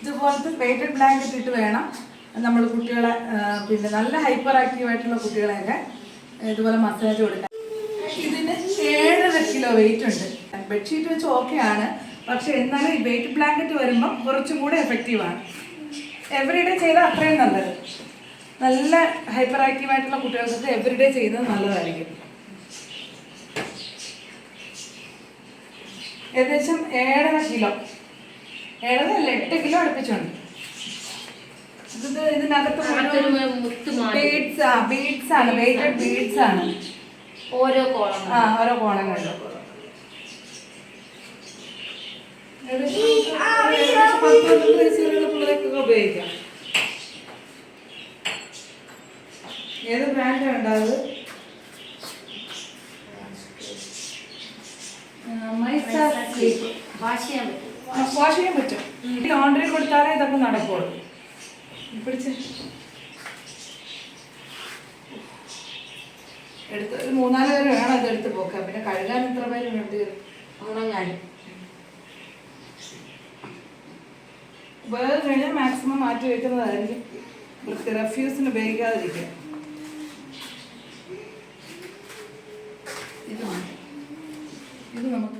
ഇതുപോലത്തെ weighted blanket ഇട്ട് വേണം നമ്മൾ കുട്ടികളെ പിന്നെ നല്ല ഹൈപ്പർ ആക്റ്റീവ് ആയിട്ടുള്ള കുട്ടികളെയൊക്കെ ഇതുപോലെ മസാജ് കൊടുക്കാൻ. ഇതിന് ഏഴര കിലോ വെയിറ്റ് ഉണ്ട്. ബെഡ്ഷീറ്റ് വെച്ച് ആണ്. പക്ഷെ എന്നാലും ഈ വെയിറ്റ് ബ്ലാങ്കറ്റ് വരുമ്പോൾ കുറച്ചും കൂടെ എഫക്റ്റീവ് ആണ്. എവറിഡേ ചെയ്താൽ അത്രയും നല്ലത്. നല്ല ഹൈപ്പർ ആക്റ്റീവ് ആയിട്ടുള്ള കുട്ടികൾക്ക് എവറിഡേ ചെയ്യുന്നത് നല്ലതായിരിക്കും. ഏകദേശം ഏഴര കിലോ ഏഴര അല്ല എട്ട് കിലോ അടുപ്പിച്ചുണ്ട്. ഇത് ഇതിനകത്ത് ബീഡ്സ് ആ ബീഡ്സ് ആണ്. വെയിറ്റഡ് ബീഡ്സ് ആണ്. ഓരോ കോളം ആ ഓരോ ഉപയോഗിക്കാം. ഏത് ബ്രാൻഡാണ് ഉണ്ടായത് വാഷ് ചെയ്യാൻ പറ്റും വാഷ് ചെയ്യാൻ പറ്റും ലോണ്ടറി കൊടുത്താലേ ഇതൊക്കെ നടക്കുള്ളൂ. പിടിച്ച്. എടുത്ത് ഒരു മൂന്നാൽ പേര് വേണം അത് എടുത്ത് പോക്കാൻ. പിന്നെ കഴുകാൻ എത്ര പേര് വേണ്ടി വരും. ഞാൻ. വേറെ കഴിഞ്ഞാൽ മാക്സിമം മാറ്റി വയ്ക്കുന്നതായിരിക്കും റെഫ്യൂസിന് ഉപയോഗിക്കാതിരിക്കുക ഇത് മാറ്റി ഇത് നമുക്ക്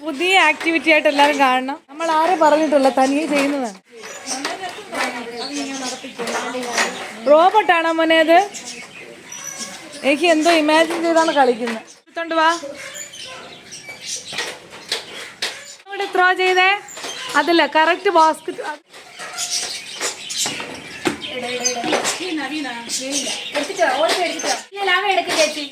പുതിയ ആക്ടിവിറ്റി ആയിട്ട് എല്ലാവരും കാണണം. നമ്മൾ ആരെ പറഞ്ഞിട്ടുള്ള തനിയെ ചെയ്യുന്നതാണ്. റോബോട്ടാണോ മോനെ അത്? എനിക്ക് എന്തോ ഇമാജിൻ ചെയ്താണ് കളിക്കുന്നത്. എടുത്തോണ്ട് ത്രോ ചെയ്തേ. അതില്ല കറക്റ്റ് ബാസ്കറ്റ് ചേച്ചി.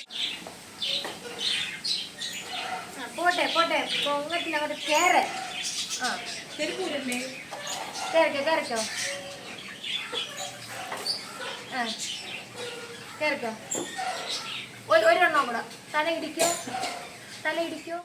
പോട്ടെ പോട്ടെ. പൊങ്ങത്തിന് അങ്ങോട്ട് കയറ് ആ. കയറിക്കോ കയറിക്കോ ആ. കയറിക്കോ ഒരു ഒരെണ്ണം കൂടെ. തല ഇടിക്കോ തല ഇടിക്കോ